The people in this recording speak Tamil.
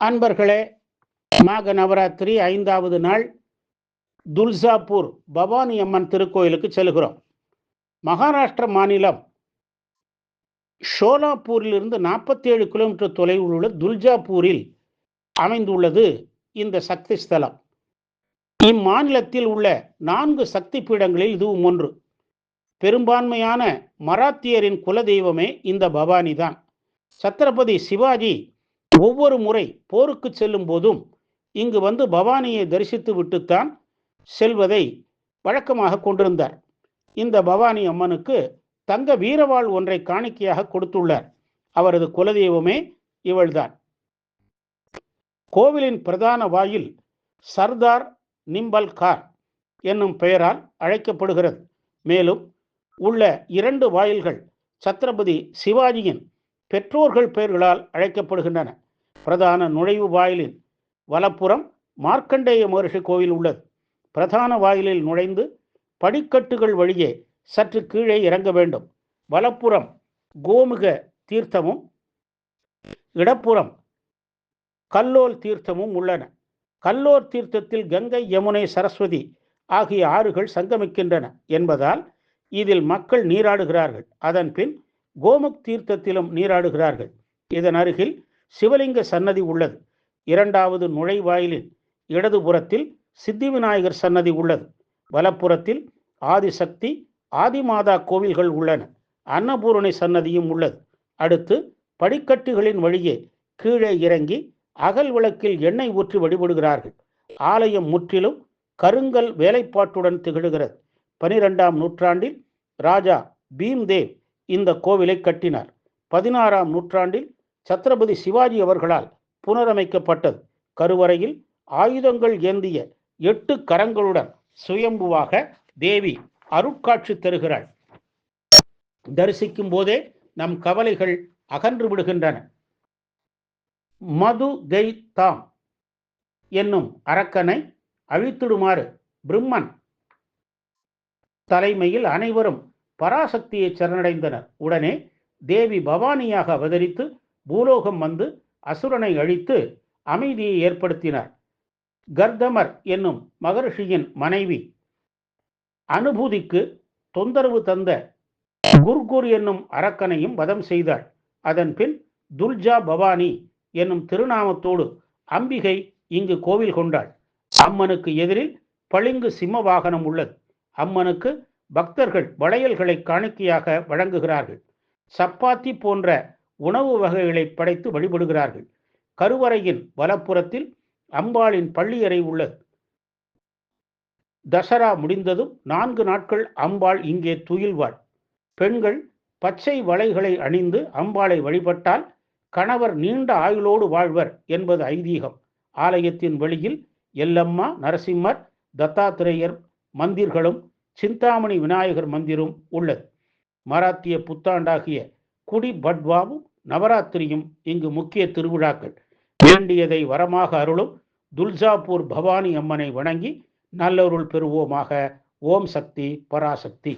அன்பர்களே மாக நவராத்திரி ஐந்தாவது நாள் துல்சாப்பூர் பவானி அம்மன் திருக்கோயிலுக்கு செல்கிறோம். மகாராஷ்டிர மாநிலம் ஷோலாப்பூரிலிருந்து நாற்பத்தி ஏழு கிலோமீட்டர் தொலைவில் உள்ள துல்ஜாப்பூரில் அமைந்துள்ளது இந்த சக்தி ஸ்தலம். இம்மாநிலத்தில் உள்ள நான்கு சக்தி பீடங்களில் இதுவும் ஒன்று. பெரும்பான்மையான மராத்தியரின் குலதெய்வமே இந்த பவானி தான். சத்ரபதி சிவாஜி ஒவ்வொரு முறை போருக்கு செல்லும் போதும் இங்கு வந்து பவானியை தரிசித்து விட்டுத்தான் செல்வதை வழக்கமாக கொண்டிருந்தார். இந்த பவானி அம்மனுக்கு தங்க வீரவாள் ஒன்றை காணிக்கையாக கொடுத்துள்ளார். அவரது குலதெய்வமே இவள்தான். கோவிலின் பிரதான வாயில் சர்தார் நிம்பல் கார் என்னும் பெயரால் அழைக்கப்படுகிறது. மேலும் உள்ள இரண்டு வாயில்கள் சத்ரபதி சிவாஜியின் பெற்றோர்கள் பெயர்களால் அழைக்கப்படுகின்றன. பிரதான நுழைவு வாயிலின் வலப்புறம் மார்க்கண்டேய மகர்ஷி கோவில் உள்ளது. பிரதான வாயிலில் நுழைந்து படிக்கட்டுகள் வழியே சற்று கீழே இறங்க வேண்டும். வலப்புறம் கோமுக தீர்த்தமும் இடப்புறம் கல்லோல் தீர்த்தமும் உள்ளன. கல்லோர் தீர்த்தத்தில் கங்கை யமுனை சரஸ்வதி ஆகிய ஆறுகள் சங்கமிக்கின்றன என்பதால் இதில் மக்கள் நீராடுகிறார்கள். அதன் பின் கோமுக் தீர்த்தத்திலும் நீராடுகிறார்கள். இதன் அருகில் சிவலிங்க சன்னதி உள்ளது. இரண்டாவது நுழைவாயிலின் இடதுபுறத்தில் சித்தி விநாயகர் சன்னதி உள்ளது. வலப்புறத்தில் ஆதிசக்தி ஆதிமாதா கோவில்கள் உள்ளன. அன்னபூரணி சன்னதியும் உள்ளது. அடுத்து படிக்கட்டுகளின் வழியே கீழே இறங்கி அகல் விளக்கில் எண்ணெய் ஊற்றி வழிபடுகிறார்கள். ஆலயம் முற்றிலும் கருங்கல் வேலைப்பாட்டுடன் திகழ்கிறது. பனிரெண்டாம் நூற்றாண்டில் ராஜா பீம்தேவ் இந்த கோவிலை கட்டினார். பதினாறாம் நூற்றாண்டில் சத்ரபதி சிவாஜி அவர்களால் புனரமைக்கப்பட்டது. கருவறையில் ஆயுதங்கள் ஏந்திய எட்டு கரங்களுடன் சுயம்புவாக தேவி அருட்காட்சி தருகிறாள். தரிசிக்கும் போதே நம் கவலைகள் அகன்று விடுகின்றன. மது கை தாம் என்னும் அரக்கனை அழித்திடுமாறு பிரம்மன் தலைமையில் அனைவரும் பராசக்தியை சரணடைந்தனர். உடனே தேவி பவானியாக அவதரித்து பூலோகம் வந்து அசுரனை அழித்து அமைதியை ஏற்படுத்தினார். கர்தமர் என்னும் மகர்ஷியின் மனைவி அனுபூதிக்கு தொந்தரவு தந்த குர்குர் என்னும் அரக்கனையும் வதம் செய்தாள். அதன் பின் துல்ஜா பவானி என்னும் திருநாமத்தோடு அம்பிகை இங்கு கோவில் கொண்டாள். அம்மனுக்கு எதிரில் பளிங்கு சிம்ம வாகனம் உள்ளது. அம்மனுக்கு பக்தர்கள் வளையல்களை காணிக்கையாக வழங்குகிறார்கள். சப்பாத்தி போன்ற உணவு வகைகளை படைத்து வழிபடுகிறார்கள். கருவறையின் வலப்புறத்தில் அம்பாளின் பள்ளியறை உள்ளது. தசரா முடிந்ததும் நான்கு நாட்கள் அம்பாள் இங்கே துயில்வாள். பெண்கள் பச்சை வளைகளை அணிந்து அம்பாளை வழிபட்டால் கணவர் நீண்ட ஆயுளோடு வாழ்வர் என்பது ஐதீகம். ஆலயத்தின் வெளியில் எல்லம்மா நரசிம்மர் தத்தாத்திரேயர் மந்திர்களும் சிந்தாமணி விநாயகர் மந்திரும் உள்ளது. மராத்திய புத்தாண்டாகிய குடி பட்வாவும் நவராத்திரியும் இங்கு முக்கிய திருவிழாக்கள். வேண்டியதை வரமாக அருளும் துல்ஜாப்பூர் பவானி அம்மனை வணங்கி நல்லருள் பெறுவோமாக. ஓம் சக்தி பராசக்தி.